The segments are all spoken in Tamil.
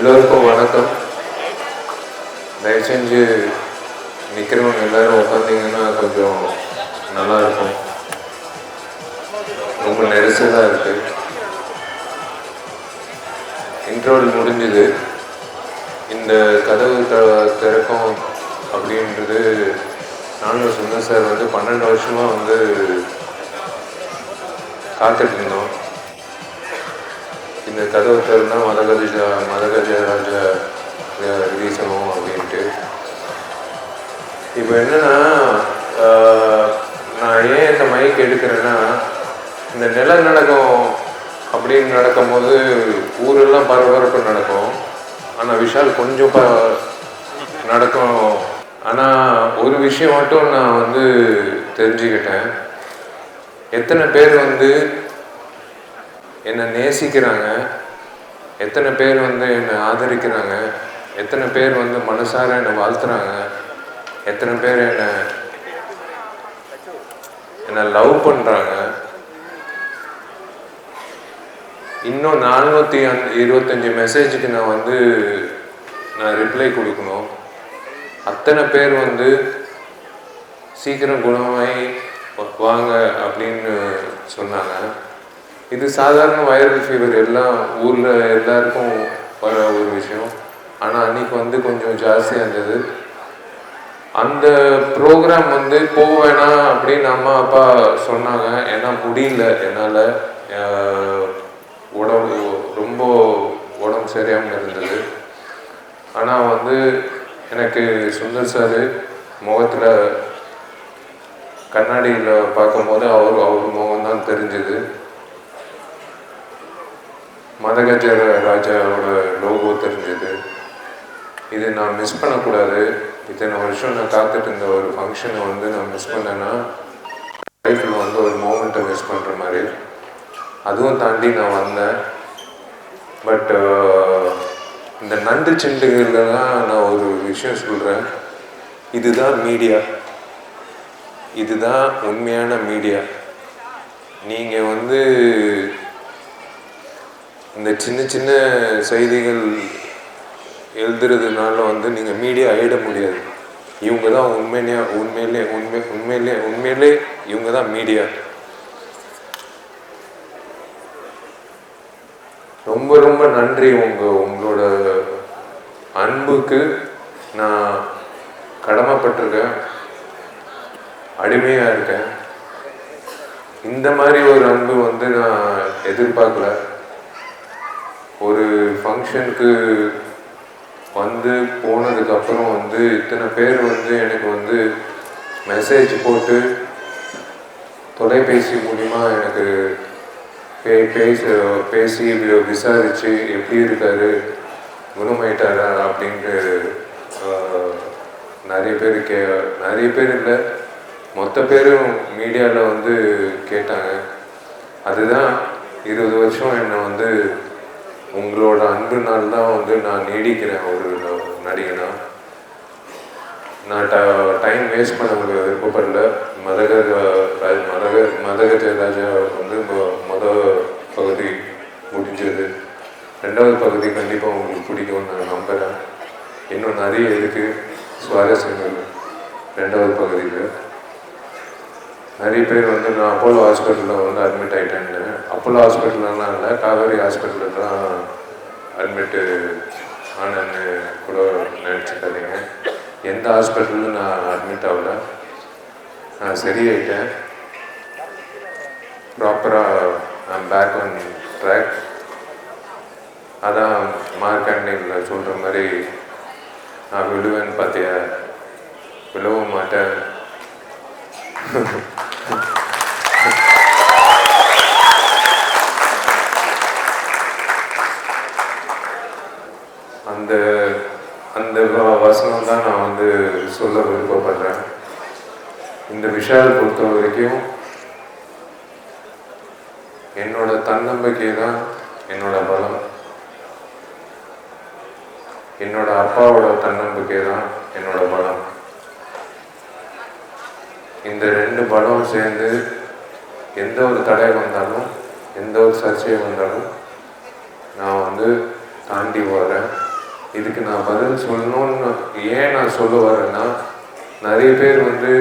எல்லோருக்கும் வணக்கம். தயவு செஞ்சு நிற்கிறவங்க எல்லோரும் உட்காந்திங்கன்னா கொஞ்சம் நல்லா இருக்கும் ரொம்ப நெரிசலாக இருக்குது இன்ட்ரோல் முடிஞ்சுது. இந்த கதவு த திறக்கும் அப்படின்றது நானும் சுந்தர் சார் வந்து பன்னெண்டு வருஷமாக வந்து காத்துட்டு இருந்தோம். இந்த கதவு திறந்தா மதகஜ மதகஜ ராஜா ரிலீஸ் ஆகும் அப்படின்ட்டு. இப்போ என்னன்னா நான் ஏன் இந்த மைக் எடுக்கிறேன்னா இந்த நிலநடுக்கம் அப்படின்னு நடக்கும்போது ஊரெல்லாம் பரபரப்பு நடக்கும். ஆனால் விஷால் கொஞ்சம் ப நடக்கும். ஆனால் ஒரு விஷயம் மட்டும் நான் வந்து தெரிஞ்சுக்கிட்டேன். எத்தனை பேர் வந்து என்னை நேசிக்கிறாங்க. எத்தனை பேர் வந்து என்னை ஆதரிக்கிறாங்க. எத்தனை பேர் வந்து மனசார என்னை வாழ்த்துறாங்க. எத்தனை பேர் என்னை என்னை லவ் பண்ணுறாங்க இன்னும் நானூற்றி அந் இருபத்தஞ்சி மெசேஜுக்கு நான் வந்து நான் ரிப்ளை கொடுக்கணும். அத்தனை பேர் வந்து சீக்கிரம் குணமாய் வாங்க அப்படின்னு சொன்னாங்க. இது சாதாரண வைரல் ஃபீவர் எல்லாம் ஊரில் எல்லாருக்கும் வர ஒரு விஷயம். ஆனால் அன்னைக்கு வந்து கொஞ்சம் ஜாஸ்தியாக இருந்தது. அந்த ப்ரோக்ராம் வந்து போவேணா அப்படின்னு அம்மா அப்பா சொன்னாங்க. ஏன்னா முடியல. என்னால் உடம்பு ரொம்ப உடம்பு சரியாமல் இருந்தது. ஆனால் வந்து எனக்கு சுந்தர் சார் முகத்தில் கண்ணாடியில் பார்க்கும்போது அவர் அவர் முகம் தான் தெரிஞ்சுது. மதகஜ ராஜாவோட லோகோ தெரிஞ்சது. இது நான் மிஸ் பண்ணக்கூடாது. இத்தனை வருஷம் நான் காத்துட்டு இருந்த ஒரு ஃபங்க்ஷனை வந்து நான் மிஸ் பண்ணேன்னா லைஃப்பில் வந்து ஒரு மூமெண்ட்டை மிஸ் பண்ணுற மாதிரி. அதுவும் தாண்டி நான் வந்தேன். பட் இந்த நண்டு செண்டுகளில் தான் நான் ஒரு விஷயம் சொல்கிறேன் இதுதான் மீடியா இதுதான் உண்மையான மீடியா நீங்கள் வந்து இந்த சின்ன சின்ன செய்திகள் எழுதுறதுனால வந்து நீங்கள் மீடியா ஆயிட முடியாது. இவங்க தான் உண்மையிலே உண்மையிலே உண்மை உண்மையிலே உண்மையிலே இவங்க தான் மீடியா ரொம்ப ரொம்ப நன்றி உங்கள் உங்களோட அன்புக்கு நான் கடமைப்பட்டிருக்கேன். அடிமையாக இருக்கேன். இந்த மாதிரி ஒரு அன்பு வந்து நான் எதிர்பார்க்கல. ஒரு ஃபங்க்ஷனுக்கு வந்து போனதுக்கப்புறம் வந்து இத்தனை பேர் வந்து எனக்கு வந்து மெசேஜ் போட்டு தொலைபேசி மூலிமா எனக்கு பே பேச பேசி விசாரித்து எப்படி இருக்காரு குணமாயிட்டாரா அப்படின்ட்டு நிறைய பேர் கே நிறைய பேர் இல்லை. மொத்த பேரும் மீடியாவில் வந்து கேட்டாங்க. அதுதான் இருபது வருஷம் என்னை வந்து உங்களோட அன்புனால தான் வந்து நான் நீடிக்கிறேன் ஒரு நடிகனா. நான் ட டைம் வேஸ்ட் பண்ண முடியாது விருப்பப்படல. மதக மதக மதக மதகஜ ராஜா வந்து மொ- மொத பகுதி முடிஞ்சது. ரெண்டாவது பகுதி கண்டிப்பாக உங்களுக்கு பிடிக்கும்னு நான் நம்புகிறேன் இன்னும் நிறைய இருக்குது சுவாரஸ்யங்கள். ரெண்டாவது பகுதியில். நிறைய பேர் வந்து நான் அப்போலோ ஹாஸ்பிட்டலில் வந்து அட்மிட் ஆகிட்டேன்னு அப்போலோ ஹாஸ்பிட்டல்லாம் இல்லை காவேரி ஹாஸ்பிட்டலில் தான் அட்மிட்டு ஆனேன்னு கூட நினச்சிக்காதீங்க. எந்த ஹாஸ்பிட்டலும் நான் அட்மிட் ஆகல. நான் சரியாயிட்டேன். ப்ராப்பராக நான் பேக் ஆன் ட்ராக் அதான் மார்க்கண்டிங்கில் சொல்கிற மாதிரி நான் விழுவேன்னு பார்த்தியா? விழவும் மாட்டேன். அந்த அந்த வசனம் தான் நான் வந்து சொல்ல விருப்பப்படுறேன். இந்த விஷால் பொறுத்த வரைக்கும் என்னோட தன்னம்பிக்கை தான் என்னோட பலம். என்னோட அப்பாவோட தன்னம்பிக்கை தான் என்னோட பலம். இந்த ரெண்டு பலமும் சேர்ந்து எந்த ஒரு தடை வந்தாலும் எந்த ஒரு சர்ச்சை வந்தாலும் நான் வந்து தாண்டி வரேன் இதுக்கு நான் பதில் சொல்லணும்னு ஏன் நான் சொல்ல வரேன்னா நிறைய பேர் வந்து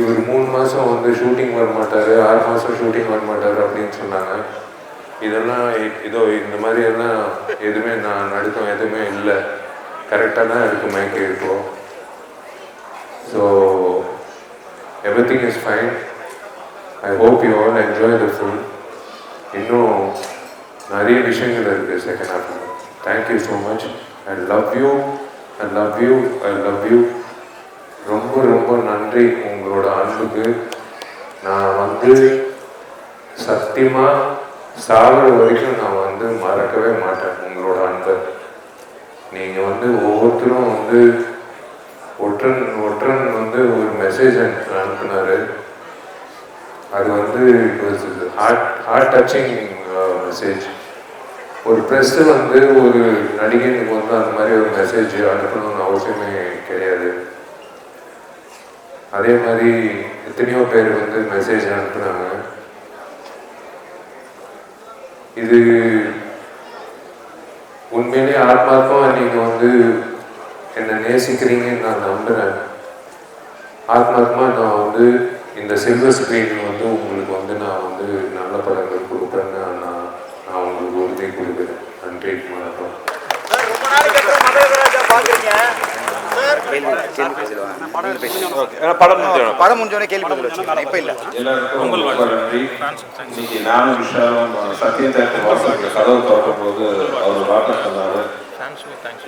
இவர் மூணு மாதம் வந்து ஷூட்டிங் வர மாட்டார் ஆறு மாதம் ஷூட்டிங் வர மாட்டார் அப்படின்னு சொன்னாங்க. இதெல்லாம் இதோ இந்த மாதிரி எல்லாம் எதுவுமே நான் நடுக்கம் எதுவுமே இல்லை. கரெக்டாக தான் இருக்கு மைக்கு இப்போ. So everything is fine I hope you all enjoy the full இன்னும் நிறைய விஷயங்கள் இருக்குது செகண்ட் ஹாஃபில் thank you so much I love you I love you I love you ரொம்ப ரொம்ப நன்றி உங்களோட அன்புக்கு. நான் வந்து சத்தியமாக சாகிற வரைக்கும் நான் வந்து மறக்கவே மாட்டேன் உங்களோட அன்பை. நீங்கள் வந்து ஒவ்வொருத்தரும் வந்து ஒற்றன் ஒற்றன் வந்து ஒரு மெசேஜ் அனுப்புனாரு. அது வந்து ஹார்ட் ஹார்ட் டச்சிங் மெசேஜ் ஒரு ப்ரெஸ்ஸு வந்து ஒரு நடிகனுக்கு வந்து அந்த மாதிரி ஒரு மெசேஜ் அனுப்பணும்னு அவசியமே கிடையாது. அதே மாதிரி எத்தனையோ பேர் வந்து மெசேஜ் அனுப்புனாங்க. இது உண்மையிலேயே ஆத்மாத்மா நீங்கள் வந்து என்னை நேசிக்கிறீங்கன்னு நான் நம்புகிறேன் ஆத்மார்த்தமாக நான் வந்து இந்த சில்வர் ஸ்க்ரீன் வந்து உங்களுக்கு வந்து நான் வந்து நல்ல படங்கள் கொடுப்பேன்னு நான் நான் உங்களுக்கு உறுதி கொடுக்குறேன். நன்றி வணக்கம். சார் ரொம்ப நாளைக்கு அப்புறம் மதகராஜா பாக்குறீங்க. சார் படம் முடிஞ்சோடனே கேள்வி இப்ப இல்ல. இன்னைக்கு நானும் தேட்டர் வாசலுக்கு கதவு திறக்கும் போது அவர் வார்த்தை சொன்னாரு.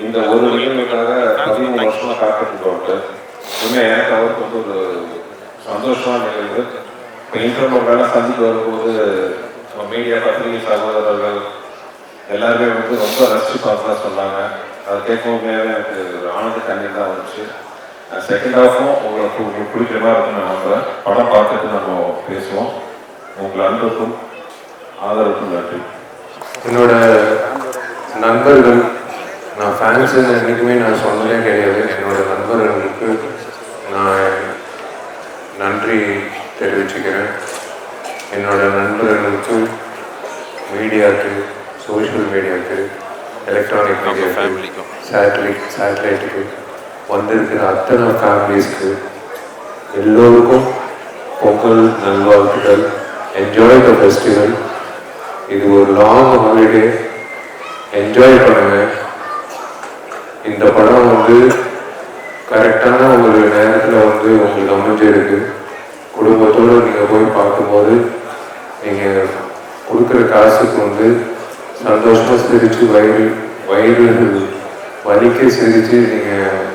இந்த ஒரு நிகழ்வுக்காக பதிமூணு வருஷமா காத்துட்டு உண்மையாக எனக்கு அவருக்கு வந்து ஒரு சந்தோஷமான நிகழ்வு இப்போ இன்டர்னல் வேலை சந்திக்கு வரும்போது மீடியா பத்திரிகை சகோதரர்கள் எல்லாருமே வந்து ரொம்ப ரசிச்சு பார்த்தா சொன்னாங்க அதை கேட்கும்போது எனக்கு ஒரு ஆனந்த கண்ணீர் தான் வந்துச்சு செகண்ட் ஹாஃபும் உங்களுக்கு உங்களுக்கு பிடிக்கிற மாதிரி இருக்கும் நான் நம்புகிறேன் படம் பார்த்துட்டு நம்ம பேசுவோம் உங்கள் அன்புக்கும் ஆதரவுக்கும் நன்றி என்னோட நண்பர்கள் நான் ஃபேன்ஸ் என்றைக்குமே நான் சொன்னதே கிடையாது என்னோட நண்பர்களுக்கு நான் நன்றி தெரிவிச்சுக்கிறேன். என்னோட நண்பர்களுக்கு மீடியாவுக்கு சோஷியல் மீடியாவுக்கு எலக்ட்ரானிக் மீடியாவுக்கு சேட்டலைட் சேட்டலைட்டுக்கு வந்திருக்கிற அத்தனை ஃபேமிலிஸ்க்கு எல்லோருக்கும் பொங்கல் நல்வாழ்த்துக்கள் என்ஜாய் த ஃபெஸ்டிவல் இது ஒரு லாங் ஹாலிடே என்ஜாய் பண்ணுங்க. இந்த படம் வந்து கரெக்டான ஒரு நேரத்தில் வந்து உங்களுக்கு அமைஞ்சிருக்கு குடும்பத்தோடு நீங்கள் போய் பார்க்கும்போது நீங்கள் கொடுக்குற காசுக்கு வந்து சந்தோஷமாக சிரித்து வயிறு வயிறு வலிக்க சிரித்து நீங்கள்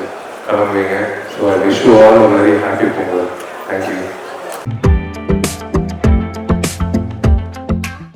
கிளம்புவீங்க. So I wish you all very happy Pongal thank you